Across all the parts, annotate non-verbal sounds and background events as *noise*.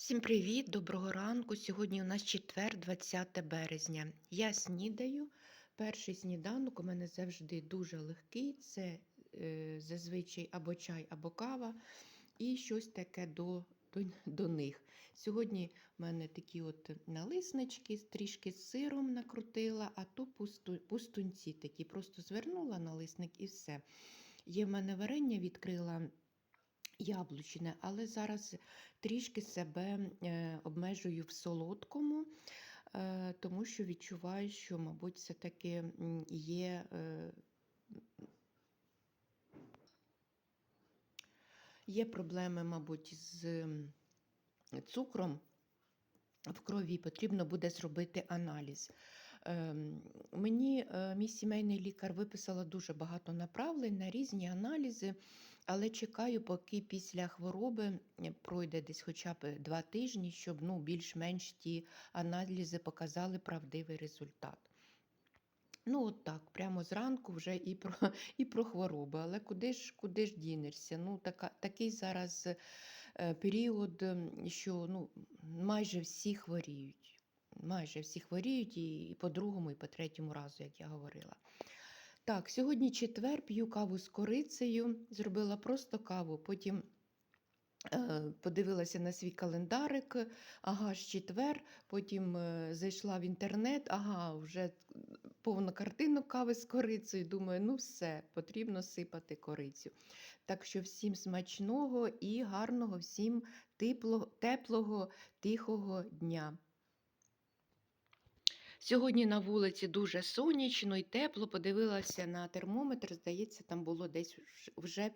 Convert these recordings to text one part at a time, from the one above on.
Всім привіт, доброго ранку. Сьогодні у нас четвер, 20 березня. Я снідаю. Перший сніданок у мене завжди дуже легкий. Це е, зазвичай або чай, або кава, і щось таке до, до, до них. Сьогодні в мене такі от налиснички, трішки з сиром накрутила, а то пусту, пустунці такі. Просто звернула налисник і все. Є в мене варення, відкрила яблучне, але зараз трішки себе е, обмежую в солодкому, е, тому що відчуваю, що, мабуть, все-таки є. е, Є проблеми, мабуть, з цукром в крові, потрібно буде зробити аналіз. Ем, Мені е, мій сімейний лікар виписала дуже багато направлень на різні аналізи, але чекаю, поки після хвороби е, пройде десь хоча б два тижні, щоб ну, більш-менш ті аналізи показали правдивий результат. Ну, от так, прямо зранку вже і про, *laughs* і про хвороби. Але куди ж, куди ж дінешся? Ну, така, такий зараз е, період, що ну, майже всі хворіють. Майже всі хворіють і, по другому, і по третьому разу, як я говорила. Так, сьогодні четвер, п'ю каву з корицею, зробила просто каву, потім е, подивилася на свій календарик, ага, ж четвер, потім е, зайшла в інтернет, ага, вже повна картина кави з корицею. Думаю, ну все, потрібно сипати корицю. Так що всім смачного і гарного, всім тепло, теплого, тихого дня. Сьогодні на вулиці дуже сонячно і тепло. Подивилася на термометр, здається, там було десь вже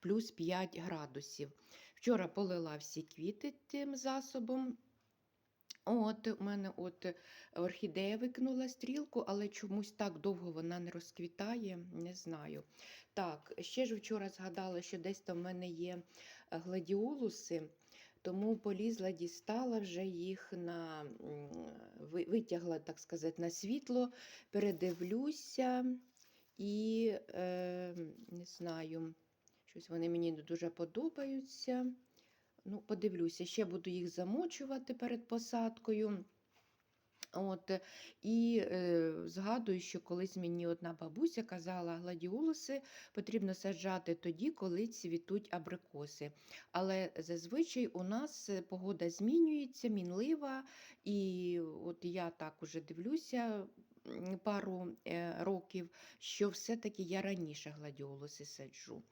плюс 5 градусів. Вчора полила всі квіти тим засобом. От у мене от орхідея викинула стрілку, але чомусь так довго вона не розквітає, не знаю. Так, ще ж вчора згадала, що десь там в мене є е, гладіолуси, тому полізла, дістала вже їх на витягла, так сказати, на світло, передивлюся і е, не знаю, щось вони мені дуже подобаються. Ну, подивлюся, ще буду їх замочувати перед посадкою. От, е, і е, згадую, що колись мені одна бабуся казала, гладіолуси потрібно саджати тоді, коли цвітуть абрикоси. Але зазвичай у нас е, погода змінюється, мінлива, і от я так уже дивлюся пару е, років, що все-таки я раніше гладіолуси саджу.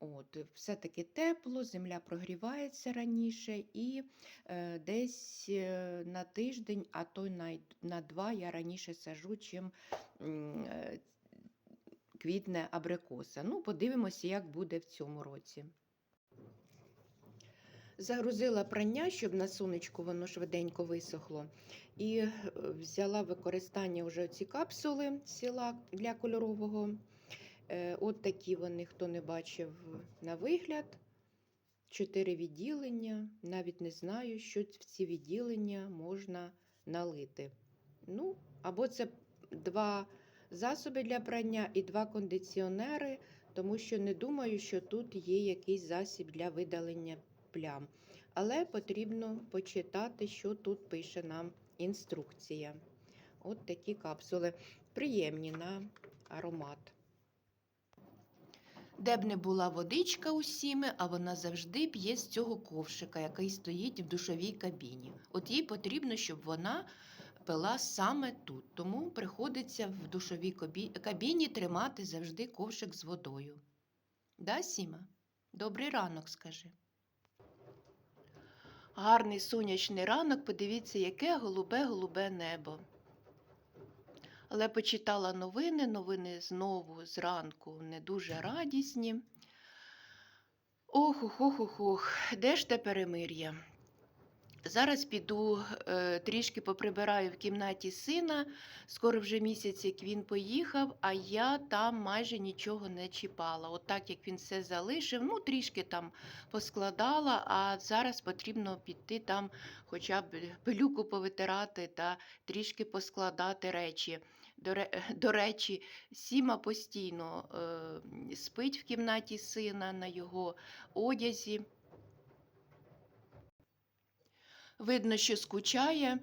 От, е, все-таки тепло, земля прогрівається раніше, і е, десь е, на тиждень, а то й на, на два я раніше сажу, чим е, квітне абрикоса. Ну, подивимося, як буде в цьому році. Загрузила прання, щоб на сонечку воно швиденько висохло. І е, взяла використання вже ці капсули сіла для кольорового. Е, От такі вони, хто не бачив на вигляд. Чотири відділення. Навіть не знаю, що в ці відділення можна налити. Ну, або це два засоби для прання і два кондиціонери, тому що не думаю, що тут є якийсь засіб для видалення плям. Але потрібно почитати, що тут пише нам інструкція. От такі капсули. Приємні на аромат. Де б не була водичка у сіми, а вона завжди п'є з цього ковшика, який стоїть в душовій кабіні. От їй потрібно, щоб вона пила саме тут. Тому приходиться в душовій кабіні тримати завжди ковшик з водою. Да, Сіма? Добрий ранок, скажи. Гарний сонячний ранок, подивіться, яке голубе-голубе небо. Але почитала новини, новини знову зранку не дуже радісні. Ох, ох, ох, ох, ох, де ж те перемир'я? Зараз піду е, трішки поприбираю в кімнаті сина. Скоро вже місяць, як він поїхав, а я там майже нічого не чіпала. От так як він все залишив, ну трішки там поскладала, а зараз потрібно піти там хоча б пилюку повитирати та трішки поскладати речі. До, *laughs* речі, Сіма постійно е, спить в кімнаті сина на його одязі. Видно, що скучає.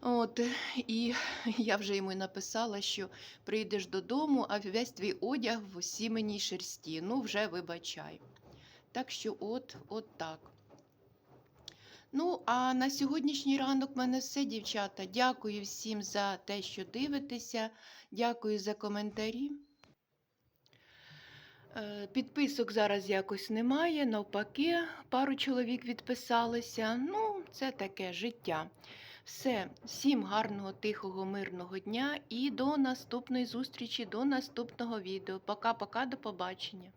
От, і *laughs* я вже йому написала, що прийдеш додому, а весь твій одяг в сіменій шерсті. Ну, вже вибачай. Так що, от, от так. Ну, а на сьогоднішній ранок в мене все, дівчата. Дякую всім за те, що дивитеся. Дякую за коментарі. Е, Підписок зараз якось немає, навпаки, пару чоловік відписалися. Ну, це таке життя. Все, всім гарного, тихого, мирного дня і до наступної зустрічі, до наступного відео. Пока-пока, до побачення.